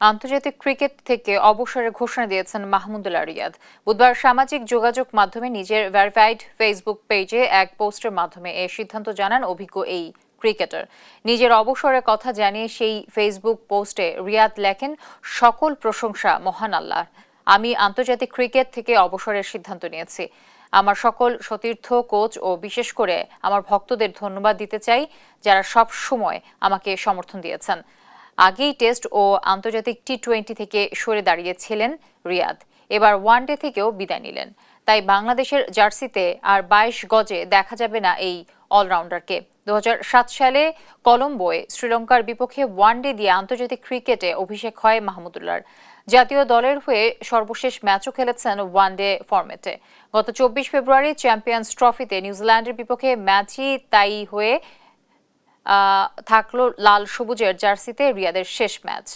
আন্তর্জাতিক ক্রিকেট থেকে অবসরের ঘোষণা দিয়েছেন মাহমুদুল্লাহ রিয়াদ বুধবার সামাজিক যোগাযোগ মাধ্যমে নিজের ভেরিফাইড ফেসবুক পেজে এক পোস্টের মাধ্যমে এ সিদ্ধান্ত জানান অভিজ্ঞ এই ক্রিকেটার নিজের অবসরের কথা জানিয়ে সেই ফেসবুক পোস্টে রিয়াদ লেখেন, সকল প্রশংসা মহান আল্লাহ আমি আন্তর্জাতিক ক্রিকেট থেকে অবসরের সিদ্ধান্ত নিয়েছি। আমার সকল সতীর্থ কোচ ও বিশেষ করে আমার ভক্তদের ধন্যবাদ দিতে চাই, যারা সব সময় আমাকে সমর্থন দিয়েছেন। আগেই টেস্ট ও আন্তর্জাতিক টি টোয়েন্টি থেকে সরে দাঁড়িয়েছিলেন রিয়াদ। এবার ওয়ানডে থেকেও বিদায় নিলেন। তাই বাংলাদেশের জার্সিতে আর বাইশ গজে দেখা যাবে না এই অলরাউন্ডারকে। দু সালে কলম্বোয় শ্রীলঙ্কার বিপক্ষে ওয়ানডে দিয়ে আন্তর্জাতিক ক্রিকেটে অভিষেক হয় মাহমুদুল্লাহর। জাতীয় দলের হয়ে সর্বশেষ ম্যাচও খেলেছেন ওয়ানডে ফরম্যাটে। গত চব্বিশ ফেব্রুয়ারি চ্যাম্পিয়ন্স ট্রফিতে নিউজিল্যান্ডের বিপক্ষে ম্যাচই তাই হয়ে থাকল লাল সবুজের জার্সিতে রিয়াদের শেষ ম্যাচ।